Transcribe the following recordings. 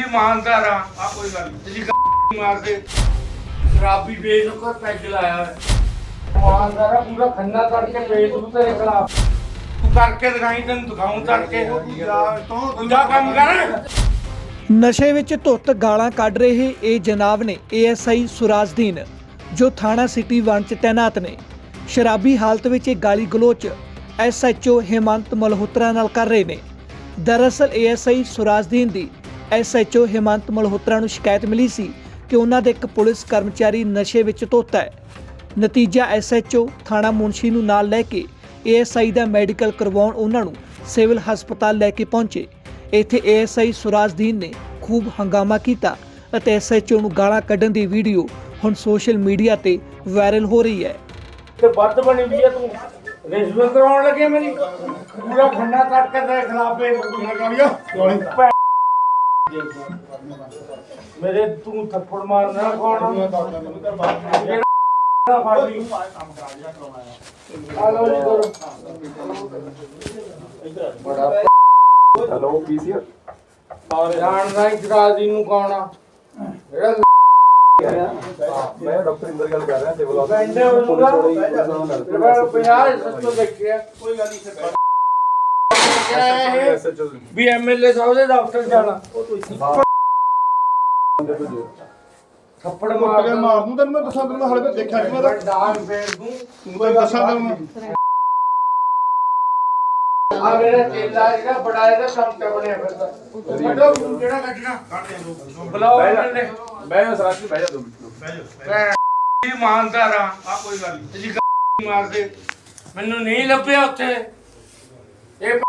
ਇਮਾਨਦਾਰ ਆ। ਆ ਕੋਈ ਗੱਲ ਨਹੀਂ। ਤੁਸੀਂ ਮਾਰ ਕੇ ਸ਼ਰਾਬੀ ਵੇਚ ਪੈਗ ਲਾਇਆ ਹੋਇਆ। ਇਮਾਨਦਾਰ ਆ, ਪੂਰਾ ਖੰਨਾ ਤੜ ਕੇ ਵੇਚ ਤੂੰ ਤੇਰੇ ਖਿਲਾਫ। ਤੂੰ ਕਰਕੇ ਦਿਖਾਈ, ਤੈਨੂੰ ਦਿਖਾਉਂ ਤੜ ਤੂੰ ਜਾ ਕੰਮ ਕਰ। ਨਸ਼ੇ ਵਿੱਚ ਧੁੱਤ ਗਾਲਾਂ ਕੱਢ ਰਹੇ ਇਹ ਜਨਾਬ ਨੇ ਏਐਸਆਈ ਸੁਰਾਜਦੀਨ, ਜੋ ਥਾਣਾ ਸਿਟੀ 1 ਚ ਤੈਨਾਤ ਨੇ। ਸ਼ਰਾਬੀ ਹਾਲਤ ਵਿੱਚ ਇਹ ਗਾਲੀ ਗਲੋਚ ਐਸਐਚਓ ਹਿਮੰਤ ਮਲਹੋਤਰਾ ਨਾਲ ਕਰ ਰਹੇ ਨੇ। ਦਰਅਸਲ ਏਐਸਆਈ ਸੁਰਾਜਦੀਨ ਦੀ ਐਸਐਚਓ ਹਿਮੰਤ ਮਲਹੋਤਰਾ ਨੂੰ ਸ਼ਿਕਾਇਤ ਮਿਲੀ ਸੀ ਕਿ ਉਹਨਾਂ ਦੇ ਇੱਕ ਪੁਲਿਸ ਕਰਮਚਾਰੀ ਨਸ਼ੇ ਵਿੱਚ ਧੋਤਾ ਹੈ। ਨਤੀਜਾ ਐਸਐਚਓ ਥਾਣਾ ਮੁਨਸ਼ੀ ਨੂੰ ਨਾਲ ਲੈ ਕੇ ਏਐਸਆਈ ਦਾ ਮੈਡੀਕਲ ਕਰਵਾਉਣ ਉਹਨਾਂ ਨੂੰ ਸਿਵਲ ਹਸਪਤਾਲ ਲੈ ਕੇ ਪਹੁੰਚੇ। ਇੱਥੇ ਏਐਸਆਈ ਸੁਰਾਜਦੀਨ ਨੇ ਖੂਬ ਹੰਗਾਮਾ ਕੀਤਾ ਅਤੇ ਐਸਐਚਓ ਨੂੰ ਗਾਲਾਂ ਕੱਢਣ ਦੀ ਵੀਡੀਓ ਹੁਣ ਸੋਸ਼ਲ ਮੀਡੀਆ ਤੇ ਵਾਇਰਲ ਹੋ ਰਹੀ ਹੈ। ਤੇ ਵੱਧ ਬਣੀ ਵੀ ਆ ਤੂੰ। ਰਿਸ਼ਵਤ ਕਰਾਉਣ ਲੱਗੇ ਮੇਰੀ। ਪੂਰਾ ਖੰਨਾ ਤੜ ਕੇ ਤੇਰੇ ਖਿਲਾਫ ਭੈ- ਮੇਰੇ ਤੂੰ ਥੱਪੜ ਮਾਰਨਾ ਕੌਣ ਆ? ਜਿਹੜਾ ਫੜ ਲਈ। ਆ ਲਓ ਜੀ ਕਰੋ। ਹੈਲੋ ਪੀਸੀਆਰ ਜਾਣਦਾ ਇਤਰਾਜ਼ੀ ਨੂੰ ਕੌਣ ਆ ਜਿਹੜਾ ਮੈਂ ਡਾਕਟਰ ਇੰਦਰ ਗੱਲ ਕਰ ਰਿਹਾ ਸਿਵਲ ਜਿਹੜਾ 50 ਸੱਤੋਂ ਦੇਖਿਆ ਕੋਈ ਗੱਲ ਨਹੀਂ ਵੀ ਐਮਐਲਏ ਸਾਹਿਬ ਦੇ ਦਫ਼ਤਰ ਜਾਣਾ। ਥੱਪੜ ਮਾਰ ਮਾਰ ਮਾਰ ਦੂੰ ਤੈਨੂੰ ਮੈਂ ਦੱਸਾਂ ਤੈਨੂੰ ਮੈਂ ਹਲੇ ਤੱਕ ਦੇਖਿਆ ਨਹੀਂ ਮੈਂ ਤਾਂ ਡਾਂਗ ਫੇਰ ਦੂੰ ਤੂੰ ਤਾਂ ਦੱਸਾਂ ਤੈਨੂੰ ਆ ਮੇਰਾ ਚੇਲਾ ਜਿਹੜਾ ਬੜਾ ਇਹਦਾ ਕੰਮ ਤੇ ਬਣਿਆ ਫਿਰਦਾ ਕੱਢੋ ਤੂੰ ਕਿਹੜਾ ਕੱਢਣਾ ਬੁਲਾਓ ਇਹਨੇ ਮੈਂ ਸਰਾਜੀ ਬਹਿ ਜਾ ਦੋ ਮਿੰਟ। ਇਮਾਨਦਾਰ ਆ। ਆ ਕੋਈ ਗੱਲ ਨਹੀਂ ਤੁਸੀਂ ਮਾਰ ਦੇ ਮੈਨੂੰ ਨਹੀਂ ਲੱਭਿਆ ਉੱਥੇ। ਇਹ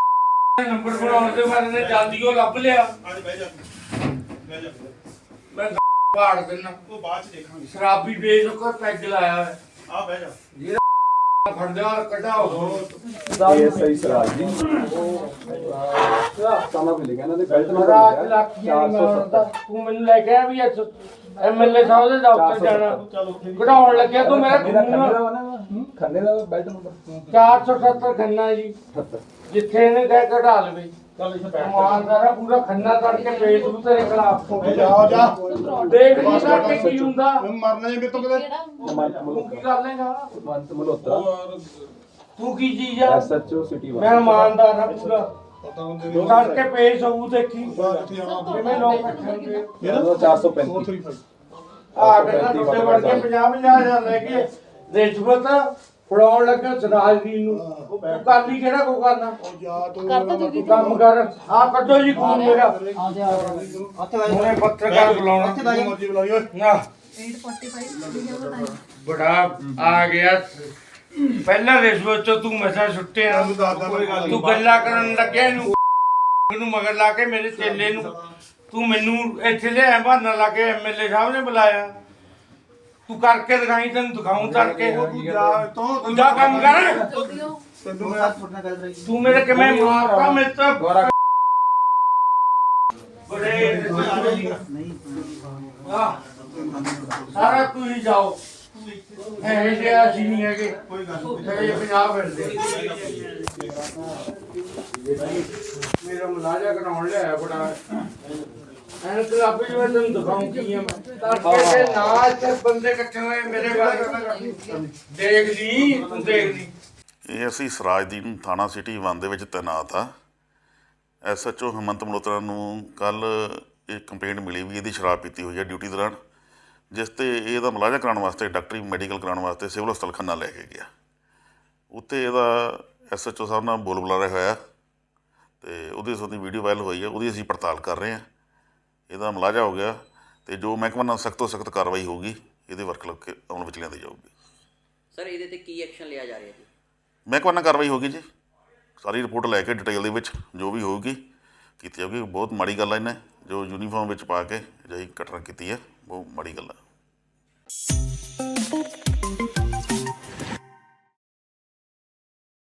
ਨੰਬਰ ਬਣਾਉਣ ਦੇ ਬਾਰੇ ਨੇ ਜਲਦੀ ਉਹ ਲੱਭ ਲਿਆ। ਅੱਜ ਬਹਿ ਜਾ। ਬਹਿ ਜਾ ਮੈਂ ਪਾੜ ਦਿੰਨਾ। ਉਹ ਬਾਅਦ ਚ ਦੇਖਾਂਗੇ। ਸ਼ਰਾਬੀ ਵੇਚ ਕੇ ਪੈਗ ਲਾਇਆ ਹੋਇਆ। ਆ ਬਹਿ ਜਾ। ਫੜਦਾ ਕਢਾਓ ਐਸਆਈ ਸਰਾਜ ਜੀ। ਸਮਾਂ ਵੀ ਲਿਖਿਆ ਇਹਨਾਂ ਦੇ ਬੈਲਟ ਨੰਬਰ ਰਾਤ ਲੱਖੀਆਂ ਨਹੀਂ ਮਾਰਦਾ ਤੂੰ ਮੈਨੂੰ ਲੈ ਕੇ ਆ ਵੀ ਐਮਐਲਏ ਸਾਹਿਬ ਦੇ ਦਫ਼ਤਰ ਜਾਣਾ। ਕਢਾਉਣ ਲੱਗਿਆ ਤੂੰ ਮੇਰਾ ਖੰਨੇ ਦਾ ਨਾ। ਬੈਲਟ ਨੰਬਰ 470 ਖੰਨਾ ਜੀ। ਜਿੱਥੇ ਇਹਨੇ ਕਹਿ ਕਢਾ ਲਵੇ। ਇਮਾਨਦਾਰ ਪੂਰਾ ਖੰਨਾ ਤੜ ਕੇ ਵੇਚ ਤੂੰ ਤੇਰੇ ਖਿਲਾਫ। ਜਾ ਜਾ। ਦੇਖ ਨਹੀਂ ਸਕਦੇ ਕੀ ਹੁੰਦਾ। ਮੈਂ ਮਰਨਾ ਜੇ ਮੇਰੇ ਤੋਂ ਕਿਤੇ ਮੰਤ ਤੂੰ ਕੀ ਕਰ ਲੇਗਾ ਮੰਤ ਮਲੋਤਰਾ ਤੂੰ ਕੀ ਚੀਜ਼ ਆ? ਐਸਐਚਓ ਸਿਟੀ ਮੈਂ ਇਮਾਨਦਾਰ ਆ ਪੂਰਾ। ਪਤਾ ਹੁੰਦੇ ਪੇਸ਼ ਹੋਊ ਦੇਖੀ ਕਿੱਥੇ ਜਾਣਾ ਕਿਵੇਂ ਲੋਕ ਰੱਖਣਗੇ ਇਹਦਾ 435 435 ਆ ਕੇ ਨਾ ਟੁੱਟੇ ਵੜ ਕੇ 50 50 ਹਜ਼ਾਰ ਲੈ ਕੇ ਰਿਸ਼ਵਤ ਫੜਾਉਣ ਲੱਗਾ ਸਰਾਜਦੀਨ ਨੂੰ। ਉਹ ਕਰ ਲਈ ਕਿਹੜਾ ਕੋ ਕਰਨਾ? ਜਾ ਤੂੰ ਕੰਮ ਕਰ। ਆ ਕੱਢੋ ਜੀ ਖੂਨ ਮੇਰਾ। ਹੁਣੇ ਪੱਤਰਕਾਰ ਬੁਲਾਉਣਾ। ਜਿੱਥੇ ਮਰਜ਼ੀ ਬੁਲਾਈ ਓਏ ਨਾ ਬੜਾ ਆ ਗਿਆ। ਪਹਿਲਾਂ ਰਿਸ਼ਵਤ ਚੋਂ ਤੂੰ ਮਸਾ ਤੂੰ ਦੱਸ ਕੋਈ ਗੱਲ ਤੂੰ ਗੱਲਾਂ ਕਰਨ ਲੱਗਿਆ ਇਹਨੂੰ। ਨੂੰ ਮਗਰ ਲਾ ਕੇ ਮੇਰੇ ਚੇਲੇ ਨੂੰ। ਤੂੰ ਮੈਨੂੰ ਇੱਥੇ ਲਿਆ ਬਹਾਨਾ ਲਾ ਕੇ ਐਮਐਲਏ ਸਾਹਿਬ ਨੇ ਬੁਲਾਇਆ। ਤੂੰ ਕਰਕੇ ਦਿਖਾਈ ਤੈਨੂੰ ਦਿਖਾਉਂ ਤੜ ਕੇ ਤੂੰ ਜਾ ਤੋਂ ਜਾ ਕੰਮ ਕਰ। ਤੂੰ ਮੇਰੇ ਕਿਵੇਂ ਮਾਰਦਾ ਮੇਰੇ ਤਾਂ ਬੜੇ ਆਹ, ਸਾਰਾ ਤੂੰ ਹੀ ਜਾਓ। ਇਹ ਜੇ ਅਸੀਂ ਨਹੀਂ ਹੈਗੇ। ਕੋਈ ਗੱਲ ਇਹ ਪੰਜਾਬ ਫਿਰਦੇ ਮੇਰਾ ਮਲਾਜਾ ਕਰਾਉਣ ਲਿਆ ਬੜਾ। ਐਨ ਕਲਾਬੀ ਜਿਵੇਂ ਤੈਨੂੰ ਦਿਖਾਉਂ ਕੀ ਆ। ਮੈਂ ਤੜਕੇ ਤੇ ਨਾ ਇੱਥੇ ਬੰਦੇ ਇਕੱਠੇ ਹੋਏ ਮੇਰੇ ਬਾਰੇ ਦੇਖ ਲਈ ਤੂੰ ਦੇਖ ਲਈ ਇਹ ਅਸੀਂ ਸਰਾਜਦੀਨ ਥਾਣਾ ਸਿਟੀ 1 ਦੇ ਵਿੱਚ ਤੈਨਾਤ ਆ। ਐਸਐਚਓ ਹਿਮੰਤ ਮਲਹੋਤਰਾ ਨੂੰ ਕੱਲ ਇਹ ਕੰਪਲੇਂਟ ਮਿਲੀ ਵੀ ਇਹਦੀ ਸ਼ਰਾਬ ਪੀਤੀ ਹੋਈ ਹੈ ਡਿਊਟੀ ਦੌਰਾਨ। ਜਿਸ ਤੇ ਇਹਦਾ ਮੁਲਾਜ਼ਾ ਕਰਾਉਣ ਵਾਸਤੇ ਡਾਕਟਰੀ ਮੈਡੀਕਲ ਕਰਾਉਣ ਵਾਸਤੇ ਸਿਵਲ ਹਸਪਤਾਲ ਖੰਨਾ ਲੈ ਕੇ ਗਿਆ। ਉੱਥੇ ਇਹਦਾ ਐਸਐਚਓ ਸਾਹਿਬ ਨਾਲ ਬੋਲ ਬੁਲਾਰਾ ਹੋਇਆ ਤੇ ਉਹਦੀ ਸੰਬੰਧੀ ਵੀਡੀਓ ਵਾਇਰਲ ਹੋਈ ਹੈ ਉਹਦੀ ਅਸੀਂ ਪੜਤਾਲ ਕਰ ਰਹੇ ਹਾਂ। ਇਹਦਾ ਮੁਲਾਜ਼ਾ ਹੋ ਗਿਆ ਤੇ ਜੋ ਮਹਿਕਮਾ ਨਾਲ ਸਖਤ ਤੋਂ ਸਖਤ ਕਾਰਵਾਈ ਹੋਊਗੀ ਇਹਦੇ ਵਰਕ ਲੱਗ ਕੇ ਅਮਲ ਵਿੱਚ ਲਿਆਂਦੀ ਜਾਊਗੀ। ਸਰ ਇਹਦੇ ਤੇ ਕੀ ਐਕਸ਼ਨ ਲਿਆ ਜਾ ਰਿਹਾ ਜੀ? ਮਹਿਕਮਾ ਨਾਲ ਕਾਰਵਾਈ ਹੋਗੀ ਜੀ। ਸਾਰੀ ਰਿਪੋਰਟ ਲੈ ਕੇ ਡਿਟੇਲ ਦੇ ਵਿੱਚ ਜੋ ਵੀ ਹੋਊਗੀ ਕੀਤੀ ਜਾਊਗੀ। ਬਹੁਤ ਮਾੜੀ ਗੱਲ ਹੈ ਇਹਨੇ ਜੋ ਯੂਨੀਫਾਰਮ ਵਿੱਚ ਪਾ ਕੇ ਅਜਿਹੀ ਘਟਨਾ ਕੀਤੀ ਹੈ ਬਹੁਤ ਮਾੜੀ ਗੱਲ ਹੈ you